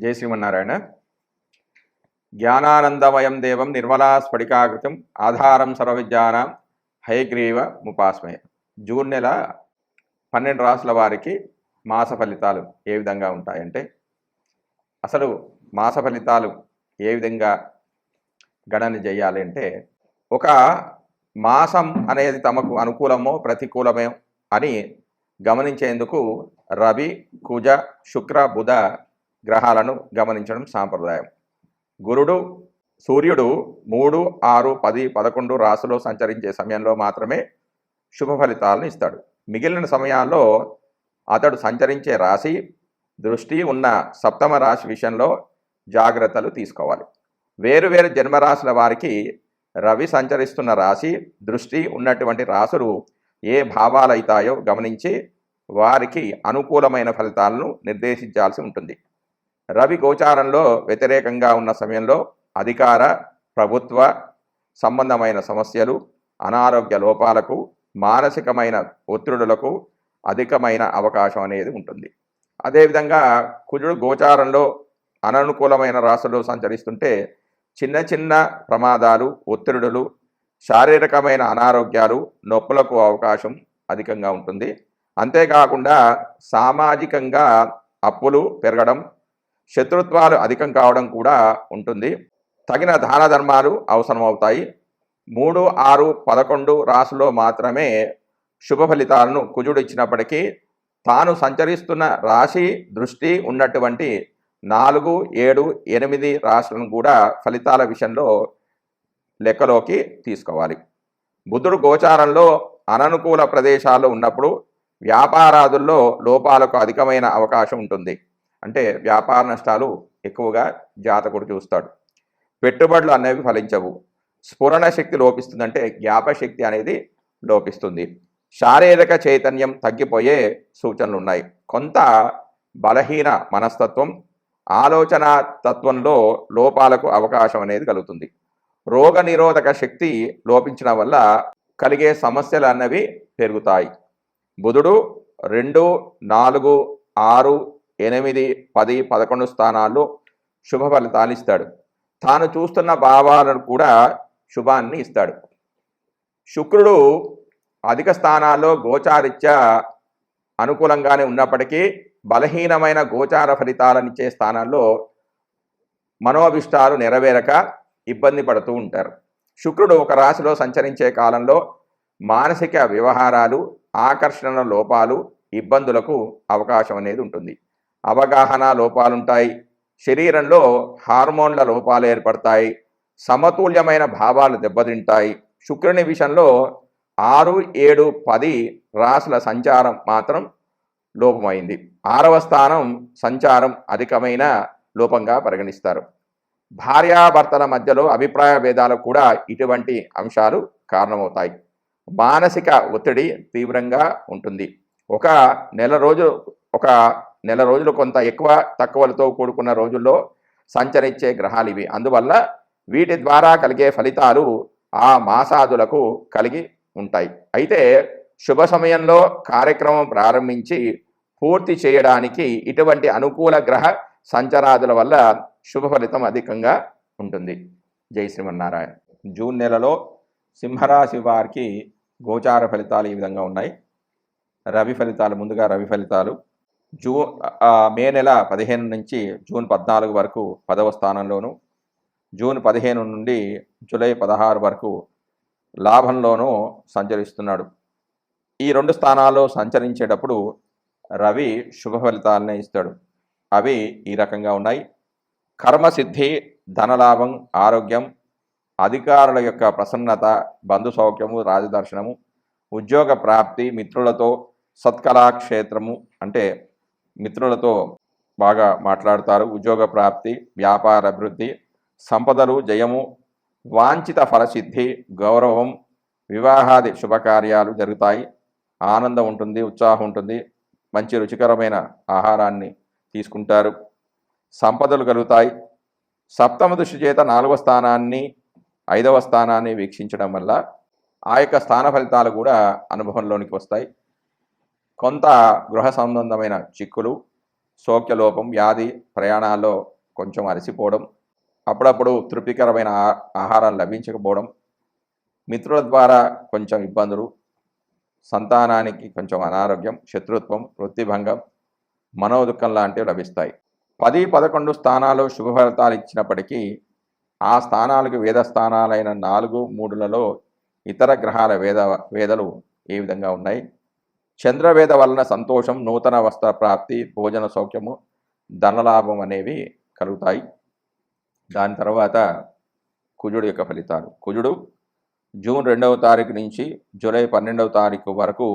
జై శ్రీమన్నారాయణ. జ్ఞానానందమయం దేవం నిర్మలా స్ఫటికాకృతం ఆధారం సర్వవిద్యానం హయగ్రీవ ముపాస్మయ. జూన్ నెల పన్నెండు రాసుల వారికి మాస ఫలితాలు ఏ విధంగా ఉంటాయంటే అసలు మాస ఫలితాలు ఏ విధంగా గణన చేయాలి అంటే ఒక మాసం అనేది తమకు అనుకూలమో ప్రతికూలమో అని గమనించేందుకు రవి కుజ శుక్ర బుధ గ్రహాలను గమనించడం సాంప్రదాయం. గురుడు సూర్యుడు మూడు ఆరు పది పదకొండు రాశిలో సంచరించే సమయంలో మాత్రమే శుభ ఫలితాలను ఇస్తాడు. మిగిలిన సమయాల్లో అతడు సంచరించే రాశి దృష్టి ఉన్న సప్తమ రాశి విషయంలో జాగ్రత్తలు తీసుకోవాలి. వేరు వేరు జన్మరాశుల వారికి రవి సంచరిస్తున్న రాశి దృష్టి ఉన్నటువంటి రాసులు ఏ భావాలు అవుతాయో గమనించి వారికి అనుకూలమైన ఫలితాలను నిర్దేశించాల్సి ఉంటుంది. రవి గోచారంలో వ్యతిరేకంగా ఉన్న సమయంలో అధికార ప్రభుత్వ సంబంధమైన సమస్యలు అనారోగ్య లోపాలకు మానసికమైన ఒత్తిడులకు అధికమైన అవకాశం అనేది ఉంటుంది. అదేవిధంగా కుజుడు గోచారంలో అననుకూలమైన రాశులు సంచరిస్తుంటే చిన్న చిన్న ప్రమాదాలు ఒత్తిడులు శారీరకమైన అనారోగ్యాలు నొప్పులకు అవకాశం అధికంగా ఉంటుంది. అంతేకాకుండా సామాజికంగా అప్పులు పెరగడం శత్రుత్వాలు అధికం కావడం కూడా ఉంటుంది. తగిన దాన ధర్మాలు అవసరమవుతాయి. మూడు ఆరు పదకొండు రాసులో మాత్రమే శుభ ఫలితాలను కుజుడు ఇచ్చినప్పటికీ తాను సంచరిస్తున్న రాశి దృష్టి ఉన్నటువంటి నాలుగు ఏడు ఎనిమిది రాశులను కూడా ఫలితాల విషయంలో లెక్కలోకి తీసుకోవాలి. బుధుడు గోచారంలో అననుకూల ప్రదేశాల్లో ఉన్నప్పుడు వ్యాపారాదుల్లో లోపాలకు అధికమైన అవకాశం ఉంటుంది. అంటే వ్యాపార నష్టాలు ఎక్కువగా జాతకుడు చూస్తాడు. పెట్టుబడులు అనేవి ఫలించవు. స్ఫురణ శక్తి లోపిస్తుందంటే జ్ఞాపశక్తి అనేది లోపిస్తుంది. శారీరక చైతన్యం తగ్గిపోయే సూచనలు ఉన్నాయి కొంత బలహీన మనస్తత్వం ఆలోచన తత్వంలో లోపాలకు అవకాశం అనేది కలుగుతుంది. రోగ నిరోధక శక్తి లోపించడం వల్ల కలిగే సమస్యలు అన్నవి పెరుగుతాయి. బుధుడు రెండు నాలుగు ఆరు ఎనిమిది పది పదకొండు స్థానాల్లో శుభ ఫలితాలు ఇస్తాడు. తాను చూస్తున్న భావాలను కూడా శుభాన్ని ఇస్తాడు. శుక్రుడు అధిక స్థానాల్లో గోచారిత్య అనుకూలంగానే ఉన్నప్పటికీ బలహీనమైన గోచార ఫలితాలనిచ్చే స్థానాల్లో మనోభిష్టాలు నెరవేరక ఇబ్బంది పడుతూ ఉంటారు. శుక్రుడు ఒక రాశిలో సంచరించే కాలంలో మానసిక వ్యవహారాలు ఆకర్షణ లోపాలు ఇబ్బందులకు అవకాశం అనేది ఉంటుంది. అవగాహన లోపాలుంటాయి. శరీరంలో హార్మోన్ల లోపాలు ఏర్పడతాయి. సమతుల్యమైన భావాలు దెబ్బతింటాయి. శుక్రుని విషయంలో ఆరు ఏడు పది రాసుల సంచారం మాత్రం లోపమైంది. ఆరవ స్థానం సంచారం అధికమైన లోపంగా పరిగణిస్తారు. భార్యాభర్తల మధ్యలో అభిప్రాయ భేదాలకు కూడా ఇటువంటి అంశాలు కారణమవుతాయి. మానసిక ఒత్తిడి తీవ్రంగా ఉంటుంది. ఒక నెల రోజు ఒక నెల రోజులు కొంత ఎక్కువ తక్కువలతో కూడుకున్న రోజుల్లో సంచరించే గ్రహాలు ఇవి. అందువల్ల వీటి ద్వారా కలిగే ఫలితాలు ఆ మాసాదులకు కలిగి ఉంటాయి. అయితే శుభ సమయంలో కార్యక్రమం ప్రారంభించి పూర్తి చేయడానికి ఇటువంటి అనుకూల గ్రహ సంచరాదుల వల్ల శుభ ఫలితం అధికంగా ఉంటుంది. జై శ్రీమన్నారాయణ. జూన్ నెలలో సింహరాశి వారికి గోచార ఫలితాలు ఈ విధంగా ఉన్నాయి. రవి ఫలితాలు ముందుగా రవి ఫలితాలు. జూ మే నెల పదిహేను నుంచి జూన్ పద్నాలుగు వరకు పదవ స్థానంలోను జూన్ పదిహేను నుండి జూలై పదహారు వరకు లాభంలోనూ సంచరిస్తున్నాడు. ఈ రెండు స్థానాల్లో సంచరించేటప్పుడు రవి శుభ ఫలితాలనే ఇస్తాడు. అవి ఈ రకంగా ఉన్నాయి. కర్మసిద్ధి ధనలాభం ఆరోగ్యం అధికారుల యొక్క ప్రసన్నత బంధు సౌఖ్యము రాజదర్శనము ఉద్యోగ ప్రాప్తి మిత్రులతో సత్కళాక్షేత్రము అంటే మిత్రులతో బాగా మాట్లాడతారు. ఉద్యోగ ప్రాప్తి వ్యాపార అభివృద్ధి సంపదలు జయము వాంఛిత ఫలసిద్ధి గౌరవం వివాహాది శుభకార్యాలు జరుగుతాయి. ఆనందం ఉంటుంది ఉత్సాహం ఉంటుంది. మంచి రుచికరమైన ఆహారాన్ని తీసుకుంటారు. సంపదలు కలుగుతాయి. సప్తమ దృష్టి చేత నాలుగవ స్థానాన్ని ఐదవ స్థానాన్ని వీక్షించడం వల్ల ఆ యొక్క స్థాన ఫలితాలు కూడా అనుభవంలోనికి వస్తాయి. కొంత గృహ సంబంధమైన చిక్కులు సౌఖ్యలోపం వ్యాధి ప్రయాణాల్లో కొంచెం అలసిపోవడం అప్పుడప్పుడు తృప్తికరమైన ఆహారం లభించకపోవడం మిత్రుల ద్వారా కొంచెం ఇబ్బందులు సంతానానికి కొంచెం అనారోగ్యం శత్రుత్వం వృత్తిభంగం మనోదుఖం లాంటివి లభిస్తాయి. పది పదకొండు స్థానాలు శుభ ఫలితాలు ఇచ్చినప్పటికీ ఆ స్థానాలకు వేద స్థానాలైన నాలుగు మూడులలో ఇతర గ్రహాల వేద వేదలు ఏ విధంగా ఉన్నాయి? చంద్రవేద వలన సంతోషం నూతన వస్త్ర ప్రాప్తి భోజన సౌఖ్యము ధనలాభం అనేవి కలుగుతాయి. దాని తర్వాత కుజుడు యొక్క ఫలితాలు. కుజుడు జూన్ రెండవ తారీఖు నుంచి జూలై పన్నెండవ తారీఖు వరకు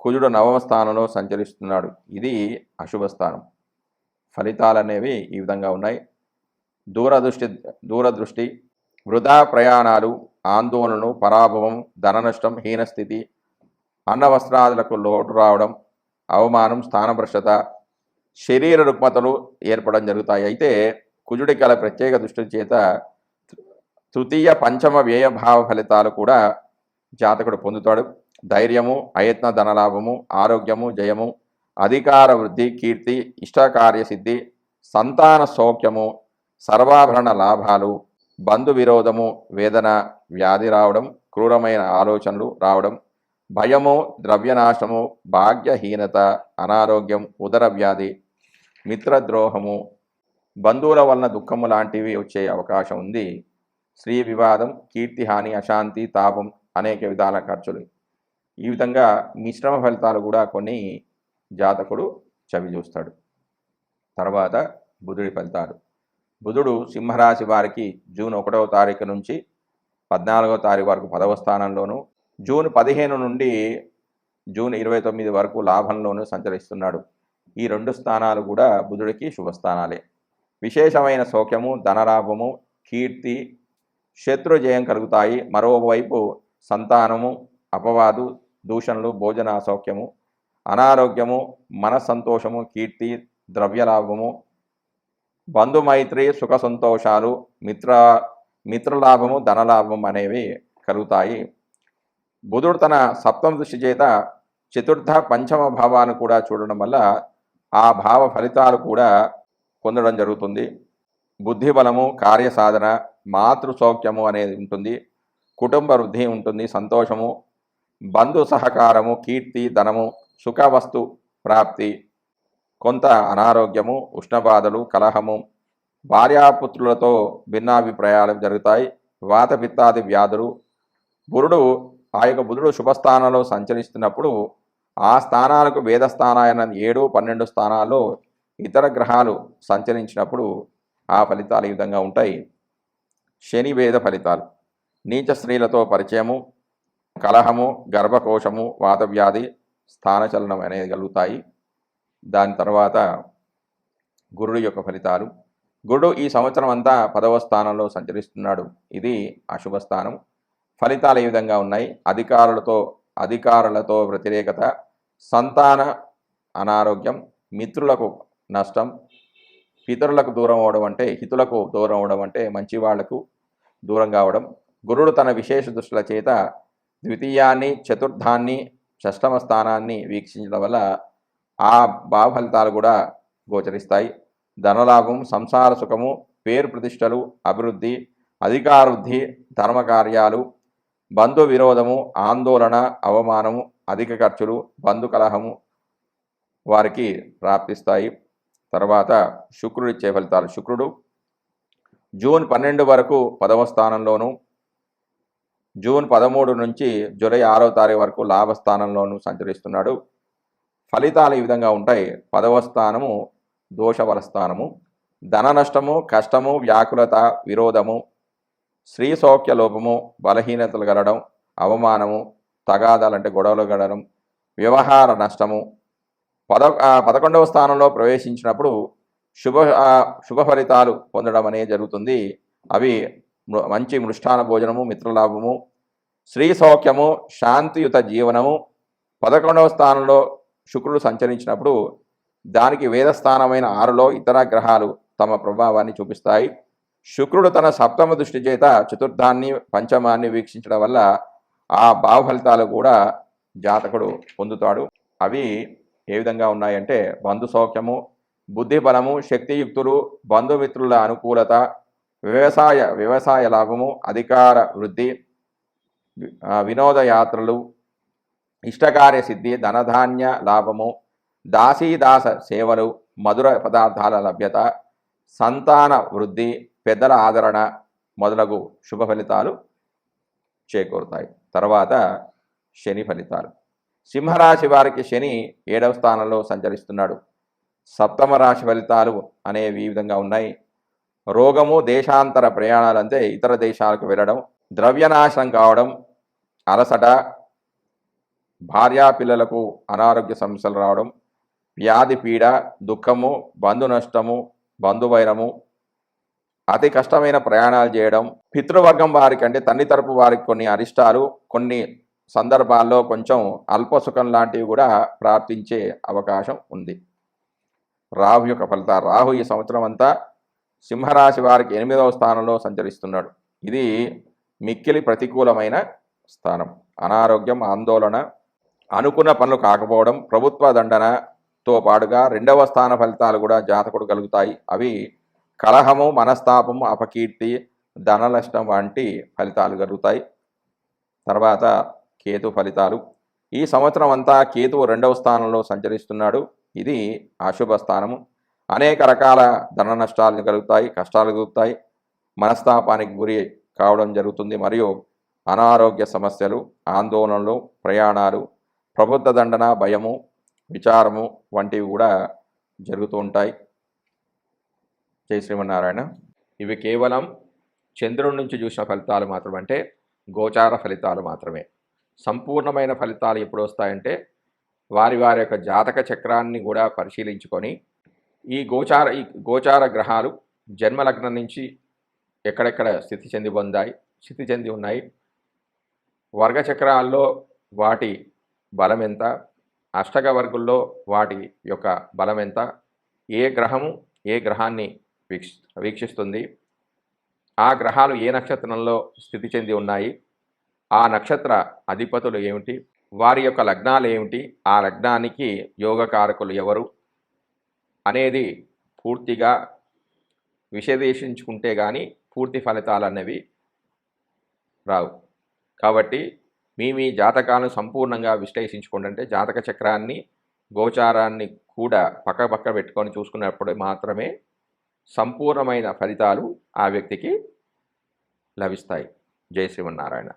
కుజుడు నవమ స్థానంలో సంచరిస్తున్నాడు. ఇది అశుభ స్థానం. ఫలితాలు అనేవి ఈ విధంగా ఉన్నాయి. దూరదృష్టి దూరదృష్టి వృధా ప్రయాణాలు ఆందోళనలు పరాభవం ధన నష్టం హీనస్థితి అన్న వస్త్రాదులకు లోటు రావడం అవమానం స్థానభ్రష్టత శరీర రుగ్మతలు ఏర్పడడం జరుగుతాయి. అయితే కుజుడి కల ప్రత్యేక దృష్టి చేత తృతీయ పంచమ వ్యయ భావ ఫలితాలు కూడా జాతకుడు పొందుతాడు. ధైర్యము అయత్న ధనలాభము ఆరోగ్యము జయము అధికార వృద్ధి కీర్తి ఇష్టకార్యసిద్ధి సంతాన సౌఖ్యము సర్వాభరణ లాభాలు బంధు విరోధము వేదన వ్యాధి రావడం క్రూరమైన ఆలోచనలు రావడం భయము ద్రవ్యనాశము భాగ్యహీనత అనారోగ్యం ఉదర వ్యాధి మిత్రద్రోహము బంధువుల వలన దుఃఖము లాంటివి వచ్చే అవకాశం ఉంది. స్త్రీ వివాదం కీర్తిహాని అశాంతి తాపం అనేక విధాల ఖర్చులు. ఈ విధంగా మిశ్రమ ఫలితాలు కూడా కొన్ని జాతకుడు చవి చూస్తాడు. తర్వాత బుధుడి ఫలితాలు. బుధుడు సింహరాశి వారికి జూన్ ఒకటవ తారీఖు నుంచి పద్నాలుగో తారీఖు వరకు పదవ స్థానంలోను జూన్ పదిహేను నుండి జూన్ ఇరవై తొమ్మిది వరకు లాభంలోనూ సంచరిస్తున్నాడు. ఈ రెండు స్థానాలు కూడా బుధుడికి శుభస్థానాలే. విశేషమైన సౌఖ్యము ధనలాభము కీర్తి శత్రు జయం కలుగుతాయి. మరోవైపు సంతానము అపవాదు దూషణలు భోజన అసౌఖ్యము అనారోగ్యము మనస్సంతోషము కీర్తి ద్రవ్యలాభము బంధుమైత్రి సుఖ సంతోషాలు మిత్ర మిత్రలాభము ధనలాభం అనేవి కలుగుతాయి. బుధుడు తన సప్తమ దృష్టి చేత చతుర్థ పంచమ భావాన్ని కూడా చూడడం వల్ల ఆ భావ ఫలితాలు కూడా పొందడం జరుగుతుంది. బుద్ధి బలము కార్యసాధన మాతృ సౌఖ్యము అనేది ఉంటుంది. కుటుంబ వృద్ధి ఉంటుంది సంతోషము బంధు సహకారము కీర్తి ధనము సుఖవస్తు ప్రాప్తి కొంత అనారోగ్యము ఉష్ణబాధలు కలహము భార్యాపుత్రులతో భిన్నాభిప్రాయాలు జరుగుతాయి వాతపిత్తాది వ్యాధులు. బురుడు ఆ యొక్క బుధుడు శుభస్థానంలో సంచరిస్తున్నప్పుడు ఆ స్థానాలకు వేద స్థానాలైన ఏడు పన్నెండు స్థానాల్లో ఇతర గ్రహాలు సంచరించినప్పుడు ఆ ఫలితాలు ఈ విధంగా ఉంటాయి. శని వేద ఫలితాలు. నీచ స్త్రీలతో పరిచయము కలహము గర్భకోశము వాతవ్యాధి స్థానచలనం అనేది కలుగుతాయి. దాని తర్వాత గురుడు యొక్క ఫలితాలు. గురుడు ఈ సంవత్సరం అంతా పదవ స్థానంలో సంచరిస్తున్నాడు. ఇది అశుభ స్థానం ఫలితాలు ఈ విధంగా ఉన్నాయి? అధికారులతో అధికారులతో వ్యతిరేకత సంతాన అనారోగ్యం మిత్రులకు నష్టం పితరులకు దూరం అవడం అంటే హితులకు దూరం అవడం అంటే మంచి వాళ్ళకు దూరం కావడం. గురుడు తన విశేష దృష్టిల చేత ద్వితీయాన్ని చతుర్థాన్ని షష్టమ స్థానాన్ని వీక్షించడం వల్ల ఆ భావ ఫలితాలు కూడా గోచరిస్తాయి. ధనలాభం సంసార సుఖము పేరు ప్రతిష్టలు అభివృద్ధి అధికారవృద్ధి ధర్మకార్యాలు బంధు విరోధము ఆందోళన అవమానము అధిక ఖర్చులు బంధు కలహము వారికి ప్రాప్తిస్తాయి. తర్వాత శుక్రుడు ఇచ్చే ఫలితాలు. శుక్రుడు జూన్ పన్నెండు వరకు పదవ స్థానంలోను జూన్ పదమూడు నుంచి జూలై ఆరో తారీఖు వరకు లాభస్థానంలోనూ సంచరిస్తున్నాడు. ఫలితాలు ఈ విధంగా ఉంటాయి. పదవ స్థానము దోషవల స్థానము. ధన నష్టము కష్టము వ్యాకులత విరోధము స్త్రీ సౌఖ్య లోపము బలహీనతలు గలడం అవమానము తగాదాలంటే గొడవలు గడడం వ్యవహార నష్టము. పద పదకొండవ స్థానంలో ప్రవేశించినప్పుడు శుభ శుభ ఫలితాలు పొందడం అనేది జరుగుతుంది. అవి మృ- మంచి మృష్టాన భోజనము మిత్రలాభము. స్త్రీ సౌఖ్యము శాంతియుత జీవనము. పదకొండవ స్థానంలో శుక్రుడు సంచరించినప్పుడు దానికి వేదస్థానమైన ఆరులో ఇతర గ్రహాలు తమ ప్రభావాన్ని చూపిస్తాయి. శుక్రుడు తన సప్తమ దృష్టి చేత చతుర్థాన్ని పంచమాన్ని వీక్షించడం వల్ల ఆ భావ ఫలితాలు కూడా జాతకుడు పొందుతాడు. అవి ఏ విధంగా ఉన్నాయంటే బంధు సౌఖ్యము బుద్ధి బలము శక్తియుక్తులు బంధుమిత్రుల అనుకూలత వ్యవసాయ వ్యవసాయ లాభము అధికార వృద్ధి వినోదయాత్రలు ఇష్టకార్య సిద్ధి ధనధాన్య లాభము దాసీదాస సేవలు మధుర పదార్థాల లభ్యత సంతాన వృద్ధి పెద్దల ఆదరణ మొదలగు శుభ ఫలితాలు చేకూరుతాయి. తర్వాత శని ఫలితాలు. సింహరాశి వారికి శని ఏడవ స్థానంలో సంచరిస్తున్నాడు. సప్తమ రాశి ఫలితాలు అనేవి ఈ విధంగా ఉన్నాయి. రోగము దేశాంతర ప్రయాణాలు అంటే ఇతర దేశాలకు వెళ్ళడం ద్రవ్యనాశనం కావడం అలసట భార్యా పిల్లలకు అనారోగ్య సమస్యలు రావడం వ్యాధి పీడ దుఃఖము బంధు నష్టము బంధువైరము అతి కష్టమైన ప్రయాణాలు చేయడం పితృవర్గం వారికి అంటే తండ్రి తరపు వారికి కొన్ని అరిష్టాలు కొన్ని సందర్భాల్లో కొంచెం అల్పసుఖం లాంటివి కూడా ప్రార్థించే అవకాశం ఉంది. రాహు యొక్క ఫలితాలు రాహు ఈ సంవత్సరం అంతా సింహరాశి వారికి ఎనిమిదవ స్థానంలో సంచరిస్తున్నాడు. ఇది మిక్కిలి ప్రతికూలమైన స్థానం. అనారోగ్యం ఆందోళన అనుకున్న పనులు కాకపోవడం ప్రభుత్వ దండనతో పాటుగా రెండవ స్థాన ఫలితాలు కూడా జాతకుడు కలుగుతాయి. అవి కలహము మనస్తాపము అపకీర్తి ధన నష్టం వంటి ఫలితాలు కలుగుతాయి తర్వాత కేతు ఫలితాలు. ఈ సంవత్సరం అంతా కేతువు రెండవ స్థానంలో సంచరిస్తున్నాడు. ఇది అశుభ స్థానము. అనేక రకాల ధన నష్టాలు కలుగుతాయి కష్టాలు కలుగుతాయి మనస్తాపానికి గురి కావడం జరుగుతుంది. మరియు అనారోగ్య సమస్యలు ఆందోళనలు ప్రయాణాలు ప్రభుత్వ దండన భయము విచారము వంటివి కూడా జరుగుతూ ఉంటాయి. జై శ్రీమన్నారాయణ. ఇవి కేవలం చంద్రుడి నుంచి చూసిన ఫలితాలు మాత్రమే అంటే గోచార ఫలితాలు మాత్రమే. సంపూర్ణమైన ఫలితాలు ఎప్పుడు వస్తాయంటే వారి వారి యొక్క జాతక చక్రాన్ని కూడా పరిశీలించుకొని ఈ గోచార ఈ గోచార గ్రహాలు జన్మలగ్నం నుంచి ఎక్కడెక్కడ స్థితి చెంది పొందాయి స్థితి చెంది ఉన్నాయి వర్గచక్రాల్లో వాటి బలం ఎంత అష్టక వర్గుల్లో వాటి యొక్క బలం ఎంత ఏ గ్రహము ఏ గ్రహాన్ని వీక్ష వీక్షిస్తుంది. ఆ గ్రహాలు ఏ నక్షత్రంలో స్థితి చెంది ఉన్నాయి? ఆ నక్షత్ర అధిపతులు ఏమిటి? వారి యొక్క లగ్నాలు ఏమిటి? ఆ లగ్నానికి యోగకారకులు ఎవరు? అనేది పూర్తిగా విశదేశించుకుంటే కానీ పూర్తి ఫలితాలు అనేవి రావు. కాబట్టి మీ మీ జాతకాలను సంపూర్ణంగా విశ్లేషించుకోండి. అంటే జాతక చక్రాన్ని గోచారాన్ని కూడా పక్క పక్క పెట్టుకొని చూసుకున్నప్పుడు మాత్రమే సంపూర్ణమైన ఫలితాలు ఆ వ్యక్తికి లభిస్తాయి. జై శ్రీమన్నారాయణ.